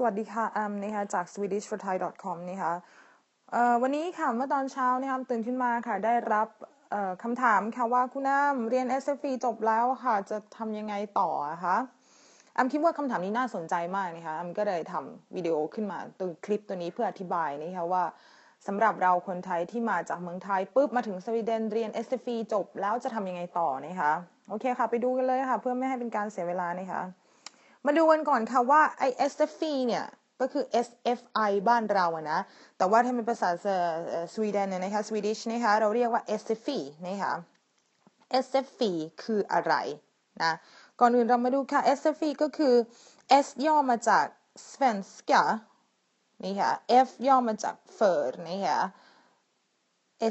สวัสดีค่ะแอมนะคะจาก swedishforthai.com นะคะวันนี้ค่ะเมื่อตอนเช้านะคะตื่นขึ้นมาค่ะ ได้รับคำถามค่ะว่าคุณแอมเรียน SFE จบแล้วค่ะ จะทำยังไงต่อคะแอมคิดว่าคำถามนี้น่าสนใจมากนะคะแอมก็เลยทำวิดีโอขึ้นมาตัวคลิปตัวนี้เพื่ออธิบายนะคะว่าสำหรับเราคนไทยที่มาจากเมืองไทยปุ๊บมาถึงสวีเดนเรียน SFE จบแล้วจะทำยังไงต่อนะคะโอเคค่ะ ไปดูกันเลยค่ะ เพื่อไม่ให้เป็นการเสียเวลานะคะ มาดูกันก่อนค่ะว่าไอ SFI เนี่ยก็คือ SFI บ้านเราอะนะ แต่ว่าถ้าเป็นภาษาสวีเดนเนี่ยนะคะ Swedish นะคะเราเรียกว่า SFI นะคะ SFI คืออะไรนะ ก่อนอื่นเรามาดูค่ะ SFI ก็คือ S ย่อมาจาก svenska นี่ค่ะ F ย่อมาจาก för นะคะ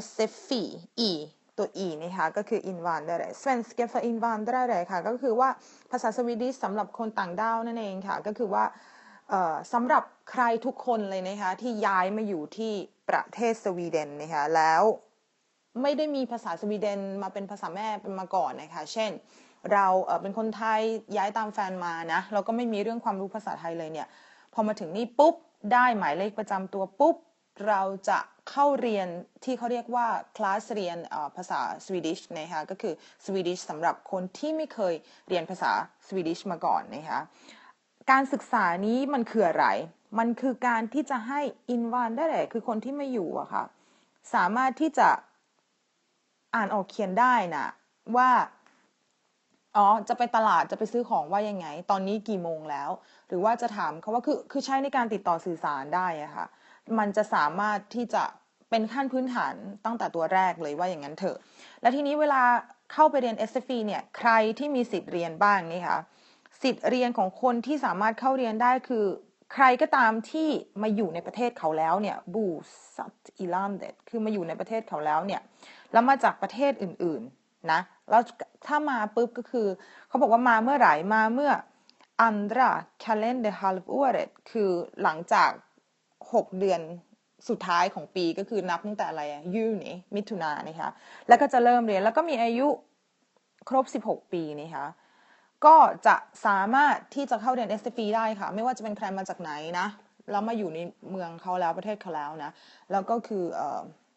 SFI E ตัว e นะคะก็คือ invandrare svenska för invandrare ค่ะก็คือว่าภาษาสวีดิชสำหรับคนต่างด้าวนั่นเองค่ะก็คือว่าสำหรับใครทุกคนเลยนะคะที่ย้ายมาอยู่ที่ประเทศสวีเดนนะคะแล้วไม่ได้มีภาษาสวีเดนมาเป็นภาษาแม่เป็นมาก่อนนะคะเช่น เราเป็นคนไทยย้ายตามแฟนมานะเราก็ไม่มีเรื่องความรู้ภาษาไทยเลยเนี่ยพอมาถึงนี่ปุ๊บได้หมายเลขประจำตัวปุ๊บเราจะ เข้าเรียนที่เขาเรียกว่าคลาสเรียนภาษาสวีดิชนะคะก็คือสวีดิชสำหรับคนที่ไม่เคยเรียนภาษาสวีดิชมาก่อนนะคะการศึกษานี้มันคืออะไร มันคือการที่จะให้อินวานได้เลยคือคนที่ไม่อยู่อะค่ะสามารถที่จะอ่านออกเขียนได้นะว่าอ๋อจะไปตลาดจะไปซื้อของว่ายังไง ตอนนี้กี่โมงแล้ว หรือว่าจะถามเขาว่าคือคือใช้ในการติดต่อสื่อสารได้อะค่ะ มันจะสามารถที่จะเป็นขั้นพื้นฐานตั้งแต่ตัวแรกเลยว่าอย่างนั้นเถอะ และทีนี้เวลาเข้าไปเรียน SFE เนี่ยใครที่มีสิทธิ์เรียนบ้างนี่คะสิทธิ์เรียนของคนที่สามารถเข้าเรียนได้คือ ใครก็ตามที่มาอยู่ในประเทศเขาแล้วเนี่ยบูสัตอิลันเดตคือมาอยู่ในประเทศเขาแล้วเนี่ยแล้วมาจากประเทศอื่นๆนะแล้วถ้ามาปุ๊บก็คือ เขาบอกว่ามาเมื่อไหร่มาเมื่อ andra kalender halvåret คือหลังจาก หกเดือนสุดท้ายของปีก็คือนับตั้งแต่อะไรยูนี่มิถุนานะคะแล้วก็จะเริ่มเรียนแล้วก็มีอายุครบ 16 ปีนะคะก็จะสามารถที่จะเข้าเรียน s อ p ได้ค่ะ ไม่ว่าจะเป็นใครมาจากไหนนะแล้วมาอยู่ในเมืองเขาแล้วประเทศเขาแล้วนะ แล้วก็คืออ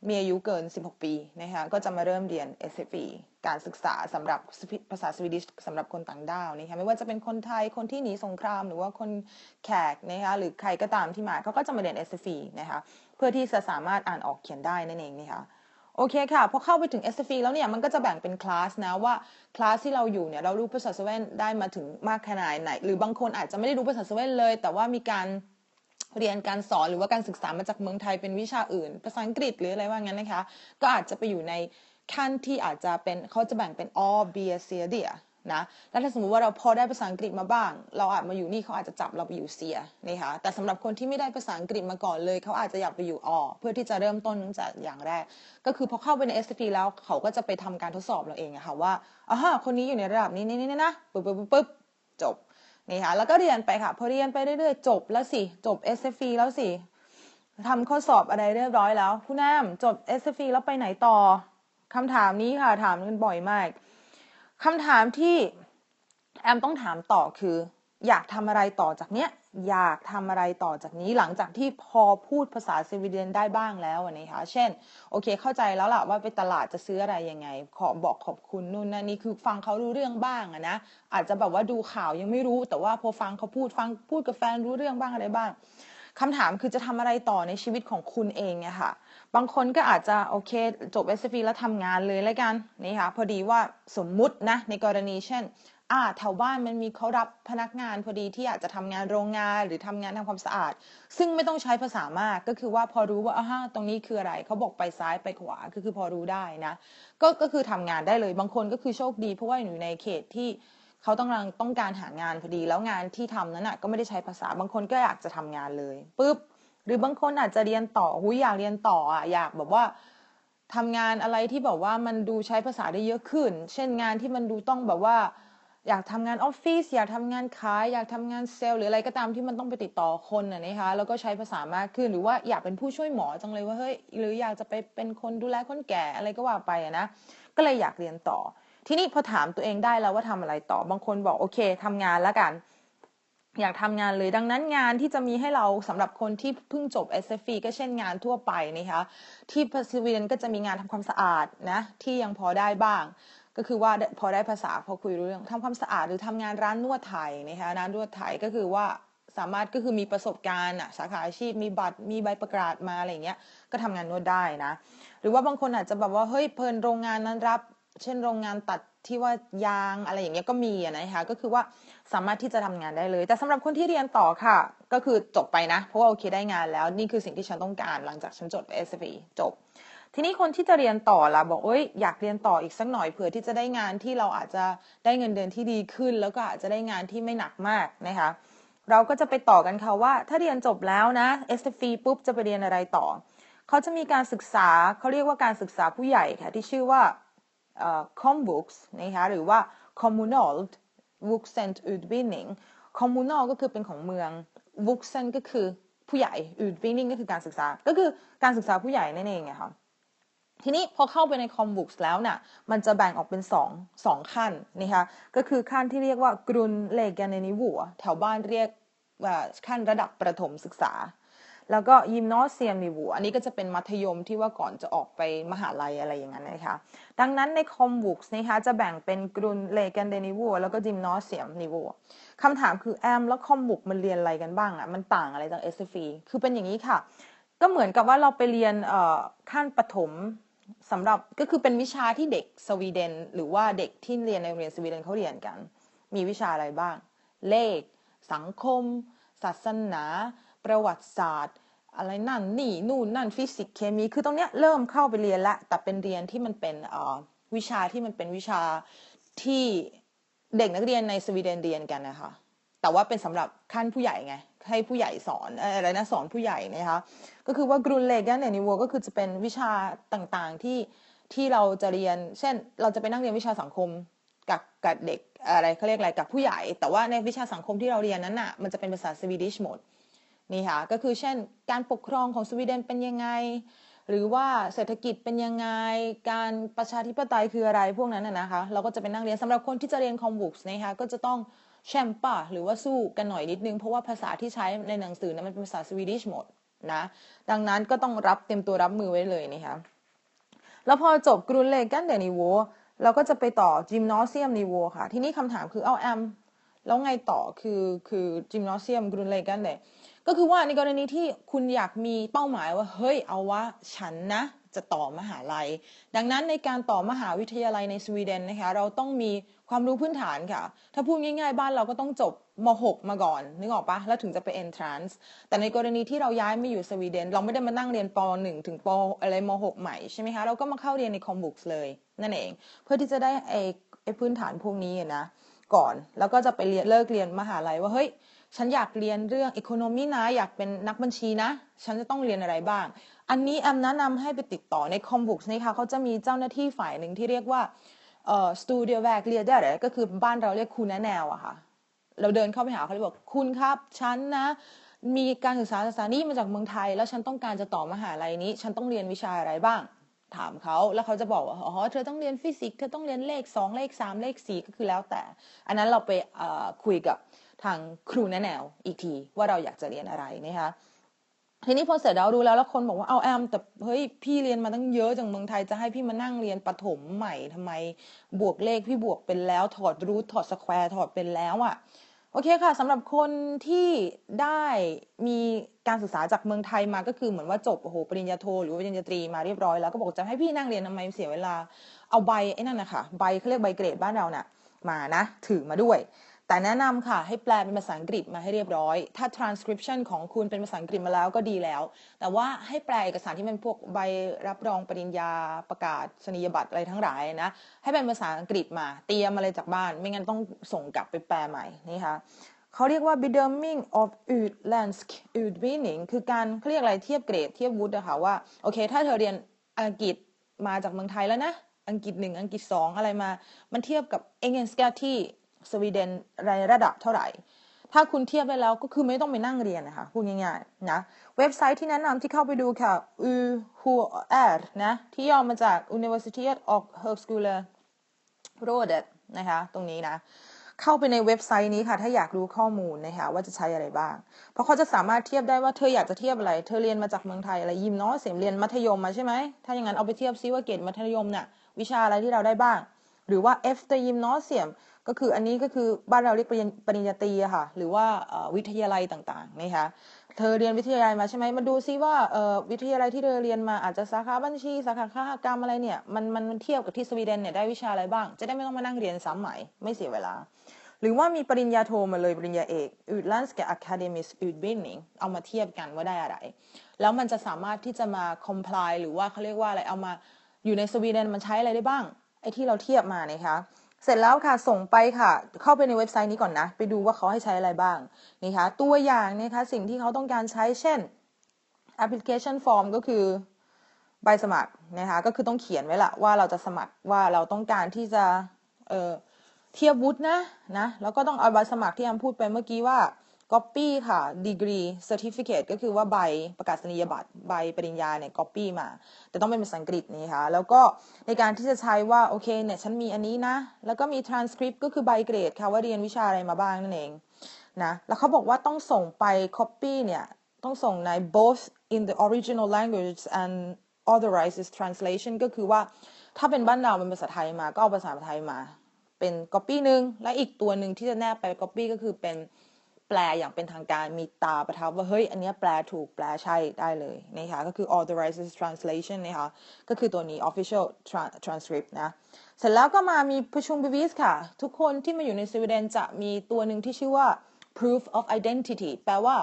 มีอายุเกิน 16 ปีนะคะก็จะมาเริ่มเรียน s อ p การศึกษาสำหรับภาษาสวีดิชสำหรับคนต่างด้าวนะคะไม่ว่าจะเป็นคนไทยคนที่หนีสงคราม หรือว่าคนแขกนะคะหรือใครก็ตามที่มาเขาก็จะมาเรียน s อ p นะคะเพื่อที่จะสามารถอ่านออกเขียนได้นั่นเองนะคะโอเคค่ะพอเข้าไปถึง s อ e แล้วเนี่ยมันก็จะแบ่งเป็นคลาสนะว่าคลาสที่เราอยู่เนี่ยเรารู้ภาษาสวีเดนได้มาถึงมากขนาดไหน หรือบางคนอาจจะไม่ได้รู้ภาษาสวีเดนเลย แต่ว่ามีการ เรียนการสอนหรือว่าการศึกษามาจากเมืองไทยเป็นวิชาอื่น ภาษาอังกฤษหรืออะไรว่างั้นนะคะ ก็อาจจะไปอยู่ในขั้นที่อาจจะเป็นเขาจะแบ่งเป็น all b s c d นะแล้วถ้าสมมติว่าเราพอได้ภาษาอังกฤษมาบ้าง เราอาจมาอยู่นี่เขาอาจจะจับเราไปอยู่เสียนะคะแต่สำหรับคนที่ไม่ได้ภาษาอังกฤษมาก่อนเลย เขาอาจจะอยากไปอยู่ออเพื่อที่จะเริ่มต้นตั้งแต่อย่างแรก ก็คือพอเข้าไปใน s อ p แล้วเขาก็จะไปทำการทดสอบเราเองอะค่ะว่าอ๋อคนนี้อยู่ในระดับนี้นี่นี่นะปึ๊บปึ๊บปึ๊บจบ นี่ค่ะแล้วก็เรียนไปค่ะพอเรียนไปเรื่อยๆจบแล้วสิจบ s อ e แล้วสิทำข้อสอบอะไรเรียบร้อยแล้วคุณแอมจบ s อ e แล้วไปไหนต่อคำถามนี้ค่ะถามกันบ่อยมากคำถามที่แอมต้องถามต่อคือ อยากทำอะไรต่อจากเนี้ยอยากทำอะไรต่อจากนี้หลังจากที่พอพูดภาษาสวีเดนได้บ้างแล้วนะคะเช่น โอเคเข้าใจแล้วล่ะว่าไปตลาดจะซื้ออะไรยังไง ขอบอกขอบคุณนู่นนั่นนี่คือฟังเขารู้เรื่องบ้างอะนะอาจจะแบบว่าดูข่าวยังไม่รู้ แต่ว่าพอฟังเขาพูดฟังพูดกับแฟนรู้เรื่องบ้างอะไรบ้าง คำถามคือจะทำอะไรต่อในชีวิตของคุณเองเนี่ยค่ะ บางคนก็อาจจะโอเคจบ s อ p แล้วทำงานเลยแล้วกันนี่ค่ะพอดีว่าสมมุตินะในกรณีเช่นอ่าแถวบ้านมันมีเขารับพนักงานพอดีที่อยาจจะทำงานโรงงานหรือทำงานทำความสะอาด ซึ่งไม่ต้องใช้ภาษามากก็คือว่าพอรู้ว่าอ่าตรงนี้คืออะไรเขาบอกไปซ้ายไปขวาก็คือพอรู้ได้นะ ก็ก็คือทำงานได้เลย บางคนก็คือโชคดีเพราะว่าอยู่ในเขตที่ เขาต้องการต้องการหางานพอดีแล้วงานที่ทำนั้นอะก็ไม่ได้ใช้ภาษาบางคนก็อยากจะทำงานเลยปุ๊บหรือบางคนอาจจะเรียนต่อหุยอยากเรียนต่ออะอยากแบบว่าทำงานอะไรที่แบบว่ามันดูใช้ภาษาได้เยอะขึ้น เช่นงานที่มันดูต้องแบบว่า อยากทำงานออฟฟิศอยากทำงานขายอยากทำงานเซลล์หรืออะไรก็ตามที่มันต้องไปติดต่อคนน่ะนะคะแล้วก็ใช้ภาษามากขึ้น หรือว่าอยากเป็นผู้ช่วยหมอจังเลยว่าเฮ้ยหรืออยากจะไปเป็นคนดูแลคนแก่อะไรก็ว่าไปอะนะก็เลยอยากเรียนต่อ ทีนี้พอถามตัวเองได้แล้วว่าทำอะไรต่อบางคนบอกโอเคทำงานแล้วกัน อยากทำงานเลยดังนั้นงานที่จะมีให้เราสำหรับคนที่เพิ่งจบ SFE ก็เช่นงานทั่วไปนะคะที่สวีเดนก็จะมีงานทำความสะอาดนะที่ยังพอได้บ้างก็คือว่าพอได้ภาษาพอคุยรู้เรื่องทำความสะอาดหรือทำงานร้านนวดไทยนะคะร้านนวดไทยก็คือว่าสามารถก็คือมีประสบการณ์อะสาขาอาชีพมีบัตรมีใบประกาศมาอะไรเงี้ยก็ทำงานนวดได้นะ หรือว่าบางคนอาจจะแบบว่าเฮ้ยเพลินโรงงานนั้นรับ เช่นโรงงานตัดที่ว่ายางอะไรอย่างเงี้ยก็มีนะคะ ก็คือว่าสามารถที่จะทำงานได้เลย แต่สำหรับคนที่เรียนต่อค่ะ ก็คือจบไปนะ เพราะว่าโอเคได้งานแล้ว นี่คือสิ่งที่ฉันต้องการหลังจากฉันจบ s อ e จบ ทีนี้คนที่จะเรียนต่อล่ะบอกเอ้ยอยากเรียนต่ออีกสักหน่อยเผื่อที่จะได้งานที่เราอาจจะได้เงินเดือนที่ดีขึ้น แล้วก็อาจจะได้งานที่ไม่หนักมากนะคะ เราก็จะไปต่อกันค่ะว่า ถ้าเรียนจบแล้วนะ s อ e ปุ๊บจะไปเรียนอะไรต่อเขาจะมีการศึกษาเขาเรียกว่าการศึกษาผู้ใหญ่ค่ะที่ชื่อว่า komvux นะคะหรือว่า kommunal vuxen utbildning kommunal ก็คือเป็นของเมือง vuxen ก็คือผู้ใหญ่ utbildning ก็คือการศึกษา ก็คือการศึกษาผู้ใหญ่นั่นเองไงคะทีนี้พอเข้าไปใน c o m v u x แล้วนะ่ะมันจะแบ่งออกเป็น2 2ขั้นนะคะก็คือขั้นที่เรียกว่า grun l e g a n e n i v o แถวบ้านเรียกขั้นระดับประถมศึกษา แล้วก็ยิมนอสเซียมนิวูอันนี้ก็จะเป็นมัธยมที่ว่าก่อนจะออกไปมหาลัยอะไรอย่างนั้นนะคะ ดังนั้นในคอมบุกส์นะคะจะแบ่งเป็นกรุนเลกันเดนิวูแล้วก็ยิมนอสเซียมนิวูคำถามคือแอมแล้วคอมบุกมันเรียนอะไรกันบ้างอะ่ะมันต่างอะไรจากเอสฟีคือเป็นอย่างนี้ค่ะ ก็เหมือนกับว่าเราไปเรียนขั้นปฐมสำหรับก็คือเป็นวิชาที่เด็กสวีเดน หรือว่าเด็กที่เรียนในโรงเรียนสวีเดนเขาเรียนกัน มีวิชาอะไรบ้าง เลข สังคม ศาสนา ประวัติศาสตร์ อะไรนั่นนี่นู่นนั่นฟิสิกส์เคมี คือตรงเนี้ยเริ่มเข้าไปเรียนละแต่เป็นเรียนที่มันเป็นวิชาที่มันเป็นวิชาที่เด็กนักเรียนในสวีเดนเรียนกันนะคะ แต่ว่าเป็นสำหรับขั้นผู้ใหญ่ไง ให้ผู้ใหญ่สอนอะไรนะสอนผู้ใหญ่นะคะ ก็คือว่ากรุนเลกันเนนิวก็คือจะเป็นวิชาต่างๆที่ที่เราจะเรียน เช่น เราจะไปนั่งเรียนวิชาสังคมกับกับเด็กอะไรเขาเรียกอะไรกับผู้ใหญ่ แต่ว่าในวิชาสังคมที่เราเรียนนั้นอะ มันจะเป็นภาษาสวีดิชหมด นี่ค่ะก็คือเช่น การปกครองของสวีเดนเป็นยังไง หรือว่าเศรษฐกิจเป็นยังไง การประชาธิปไตยคืออะไรพวกนั้นนะคะ เราก็จะไปนั่งเรียนสำหรับคนที่จะเรียนคอมบุกส์นะคะก็จะต้องแชมปะหรือว่าสู้กันหน่อยนิดนึง เพราะว่าภาษาที่ใช้ในหนังสือนั้นมันเป็นภาษาสวีดิชหมดนะดังนั้นก็ต้องรับเต็มตัวรับมือไว้เลยนะคะแล้วพอจบกรุนเลกันเดนิโวเราก็จะไปต่อจิมนอสเซียมนิโวค่ะ ที่นี้คำถามคือเอาแอม แล้วไงต่อคือคือจิมนอสเซียมกรุนเลกันเด ก็คือว่าในกรณีที่คุณอยากมีเป้าหมายว่าเฮ้ยเอาว่าฉันนะจะต่อมหาลัย ดังนั้นในการต่อมหาวิทยาลัยในสวีเดนนะคะเราต้องมีความรู้พื้นฐานค่ะ ถ้าพูดง่ายๆ บ้านเราก็ต้องจบม .6 มาก่อน นึกออกปะแล้วถึงจะไป entrance แต่ในกรณีที่เราย้ายมาอยู่สวีเดน เราไม่ได้มานั่งเรียนป .1 ถึงปอะไรม .6 ใหม่ใช่ไหมคะ เราก็มาเข้าเรียนในคอมบุกเลย นั่นเอง เพื่อที่จะได้ไอ้ไอ้พื้นฐานพวกนี้นะก่อน แล้วก็จะไปเรียนเลิกเรียนมหาลัยว่าเฮ้ย ฉันอยากเรียนเรื่องอีโคโนมีนะอยากเป็นนักบัญชีนะ ฉันจะต้องเรียนอะไรบ้าง อันนี้แอมแนะนำให้ไปติดต่อในคอมบุกนะคะเขาจะมีเจ้าหน้าที่ฝ่ายหนึ่งที่เรียกว่าเอ่อสตูดิโอแวกเรียไดก็คือบ้านเราเรียกคุณแนแนวอะค่ะ เราเดินเข้าไปหาเขาเลยบอกคุณครับ ฉันนะ มีการศึกษาศาสนานี้มาจากเมืองไทย แล้วฉันต้องการจะต่อมหาลัยนี้ ฉันต้องเรียนวิชาอะไรบ้าง ถามเขาแล้วเขาจะบอกว่าอ๋อเธอต้องเรียนฟิสิกส์เธอต้องเรียนเลข 2 เลข 3 เลข 4 ก็คือแล้วแต่ อันนั้นเราไปคุยกับ ทางครูแนแนวอีกทีว่าเราอยากจะเรียนอะไรนะคะทีนี้พอเสร็จแล้วรู้แล้วแล้วคนบอกว่าเอาแอมแต่เฮ้ยพี่เรียนมาตั้งเยอะจากเมืองไทยจะให้พี่มานั่งเรียนปฐมใหม่ทำไมบวกเลขพี่บวกเป็นแล้ว ถอดรูทถอดสแควร์ถอดเป็นแล้วอะ่ะโอเคค่ะสำหรับคนที่ได้มีการศึกษาจากเมืองไทยมาก็คือเหมือนว่าจบโอ้โหปริญญาโทหรือปริญญาตรีมาเรียบร้อยแล้วก็บอกจะให้พี่นั่งเรียนทำไมเสียเวลาเอาใบไอ้นั่นนะคะใบเขาเรียกใบเกรดบ้านเราเนะ่ะมานะถือมาด้วย แต่แนะนำค่ะให้แปลเป็นภาษาอังกฤษมาให้เรียบร้อย ถ้า transcription ของคุณเป็นภาษาอังกฤษมาแล้วก็ดีแล้ว แต่ว่าให้แปลเอกสารที่เป็นพวกใบรับรองปริญญาประกาศสนียบัตรอะไรทั้งหลายนะ ให้เป็นภาษาอังกฤษมา เตรียมอะไรจากบ้าน ไม่งั้นต้องส่งกลับไปแปลใหม่นี่ค่ะเขาเรียกว่า bedöming of utländsk utbildning คือการเขาเรียกอะไรเทียบเกรดเทียบวุฒิอะค่ะว่า โอเค ถ้าเธอเรียนอังกฤษมาจากเมืองไทยแล้วนะ อังกฤษหนึ่งอังกฤษสองอะไรมา มันเทียบกับเอเงนสกาที่ สวีเดนในระดับเท่าไหร่ ถ้าคุณเทียบไปแล้วก็คือไม่ต้องไปนั่งเรียนนะคะพูดง่ายๆนะเว็บไซต์ที่แนะนำที่เข้าไปดูค่ะ u h u r นะที่ย่อมาจาก Universitet och Högskolerådet นะคะตรงนี้นะเข้าไปในเว็บไซต์นี้ค่ะ ถ้าอยากรู้ข้อมูลนะคะว่าจะใช้อะไรบ้าง เพราะเขาจะสามารถเทียบได้ว่าเธออยากจะเทียบอะไร เธอเรียนมาจากเมืองไทยอะไรยิมเนาะเสียมเรียนมัธยมมาใช่ไหมถ้าอย่างนั้นเอาไปเทียบซิว่าเกรดมัธยมเนี่ยวิชาอะไรที่เราได้บ้าง หรือว่า F ตยิมนาะเสียมก็คืออันนี้ก็คือบ้านเราเรียกปริญญาตรีค่ะ หรือว่าวิทยาลัยต่างๆนะคะเธอเรียนวิทยาลัยมาใช่ไหมมาดูซิว่าวิทยาลัยที่เธอเรียนมาอาจจะสาขาบัญชี สาขาค้ากรรมอะไรเนี่ยมันมันเทียบกับที่สวีเดนเนี่ยได้วิชาอะไรบ้าง จะได้ไม่ต้องมานั่งเรียนซ้ำใหม่ไม่เสียเวลา หรือว่ามีปริญญาโทมาเลยปริญญาเอกอุดลันส์กับอะคาเดมิสอุดบินนิงเอามาเทียบกันว่าได้อะไร แล้วมันจะสามารถที่จะมา comply หรือว่าเขาเรียกว่าอะไรเอามาอยู่ในสวีเดนมันใช้อะไรได้บ้าง ไอ้ที่เราเทียบมานะคะเสร็จแล้วค่ะส่งไปค่ะ เข้าไปในเว็บไซต์นี้ก่อนนะ ไปดูว่าเขาให้ใช้อะไรบ้างนี่คะตัวอย่างนะคะสิ่งที่เขาต้องการใช้เช่น application form ก็คือใบสมัครนะคะก็คือต้องเขียนไว้ละว่าเราจะสมัครว่าเราต้องการที่จะเเทียบวุฒินะนะแล้วก็ต้องเอาใบสมัครที่แอมพูดไปเมื่อกี้ว่า Copy ค่ะ Degree Certificate ก็คือว่าใบประกาศนียบัตรใบปริญญาเนี่ย Copy มา แต่ต้องเป็นภาษาอังกฤษนี่ค่ะ แล้วก็ในการที่จะใช้ว่าโอเคเนี่ยฉันมีอันนี้นะ แล้วก็มี transcript ก็คือใบเกรดค่ะว่าเรียนวิชาอะไรมาบ้างนั่นเองนะแล้วเขาบอกว่าต้องส่งไป copy เนี่ยต้องส่งใน both in the original language and authorized translation ก็คือว่าถ้าเป็นบ้านเราเป็นภาษาไทยมาก็เอาภาษาไทยมา เป็น copy หนึ่งและอีกตัวหนึ่งที่จะแนบไป copy ก็คือเป็น แปลอย่างเป็นทางการมีตาประทับว่าเฮ้ยอันนี้แปลถูกแปลใช่ได้เลยนะคะก็คือ authorized translation นะคะก็คือตัวนี้ official transcript นะเสร็จแล้วก็มามีประชุม BBS ค่ะ ทุกคนที่มาอยู่ในสวีเดนจะมีตัวหนึ่งที่ชื่อว่า proof of identity แปลว่า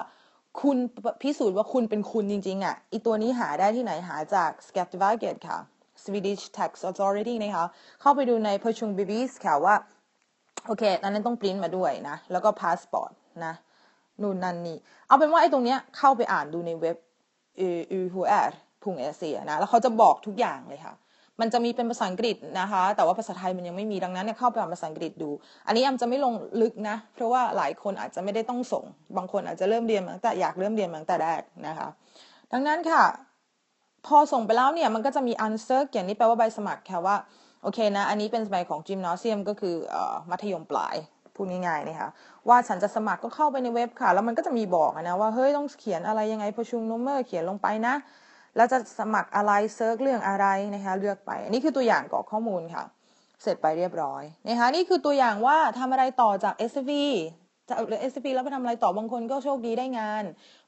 คุณพิสูจน์ว่าคุณเป็นคุณจริงๆอะอีตัวนี้หาได้ที่ไหนหาจาก Skatteverket ค่ะ Swedish Tax Authority นะคะเข้าไปดูในประชุม BBS ค่ะว่าโอเคอันนั้นต้องปริ้นมาด้วยนะ แล้วก็พาสปอร์ต นะนู่นนั่นนี่ เอาเป็นว่าไอ้ตรงเนี้ยเข้าไปอ่านดูในเว็บอ u h r พุงเอเซียนะ แล้วเขาจะบอกทุกอย่างเลยค่ะ มันจะมีเป็นภาษาอังกฤษนะคะ แต่ว่าภาษาไทยมันยังไม่มีดังนั้นเนี่ยเข้าไปอ่านภาษาอังกฤษดู อันนี้แอมจะไม่ลงลึกนะ เพราะว่าหลายคนอาจจะไม่ได้ต้องส่ง บางคนอาจจะเริ่มเรียนมาตั้งแต่อยากเริ่มเรียนมาตั้งแต่แรกนะคะ ดังนั้นค่ะ พอส่งไปแล้วเนี่ยมันก็จะมี answer เขียนนี่แปลว่าใบสมัครค่ะว่าโอเคนะ อันนี้เป็นสมัยของจิมนอเซียมก็คือมัธยมปลาย พูดง่ายๆนะคะว่าฉันจะสมัครก็เข้าไปในเว็บค่ะ แล้วมันก็จะมีบอกนะว่าเฮ้ยต้องเขียนอะไรยังไงประชุมโนเมอร์เขียนลงไปนะ แล้วจะสมัครอะไรเซิร์ชเรื่องอะไรนะคะเลือกไปอันนี้คือตัวอย่างกรอกข้อมูลค่ะ เสร็จไปเรียบร้อยนะคะนี่คือตัวอย่างว่าทำอะไรต่อจาก SV จาก SV แล้วไปทำอะไรต่อบางคนก็โชคดีได้งาน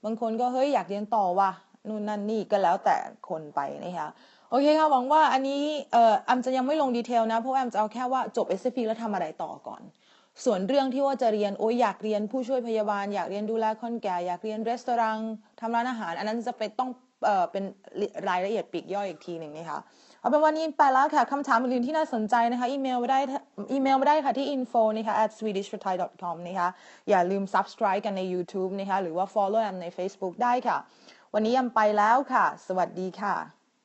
บางคนก็เฮ้ยอยากเรียนต่อว่ะนู่นนั่นนี่ก็แล้วแต่คนไปนะคะโอเคค่ะหวังว่าอันนี้เอ่อแอมจะยังไม่ลงดีเทลนะ เพราะแอมจะเอาแค่ว่าจบ s อ p แล้วทำอะไรต่อก่อน ส่วนเรื่องที่ว่าจะเรียนโอ้ยอยากเรียนผู้ช่วยพยาบาล อยากเรียนดูแลคนแก่อยากเรียนรีสอร์ททำร้านอาหาร อันนั้นจะไปต้องเอ่อเป็นรายละเอียดปีกย่อยอีกทีหนึ่งนะคะเอาเป็นวันนี้ไปแล้วค่ะคำถามอื่นๆที่น่าสนใจนะคะ อีเมลไปได้อีเมลไปได้ค่ะที่ info นะคะ at swedishforthai.com นะคะ อย่าลืม subscribe กันใน YouTube นะคะ หรือว่า follow แอมใน Facebook ได้ค่ะ วันนี้ยำไปแล้วค่ะ สวัสดีค่ะ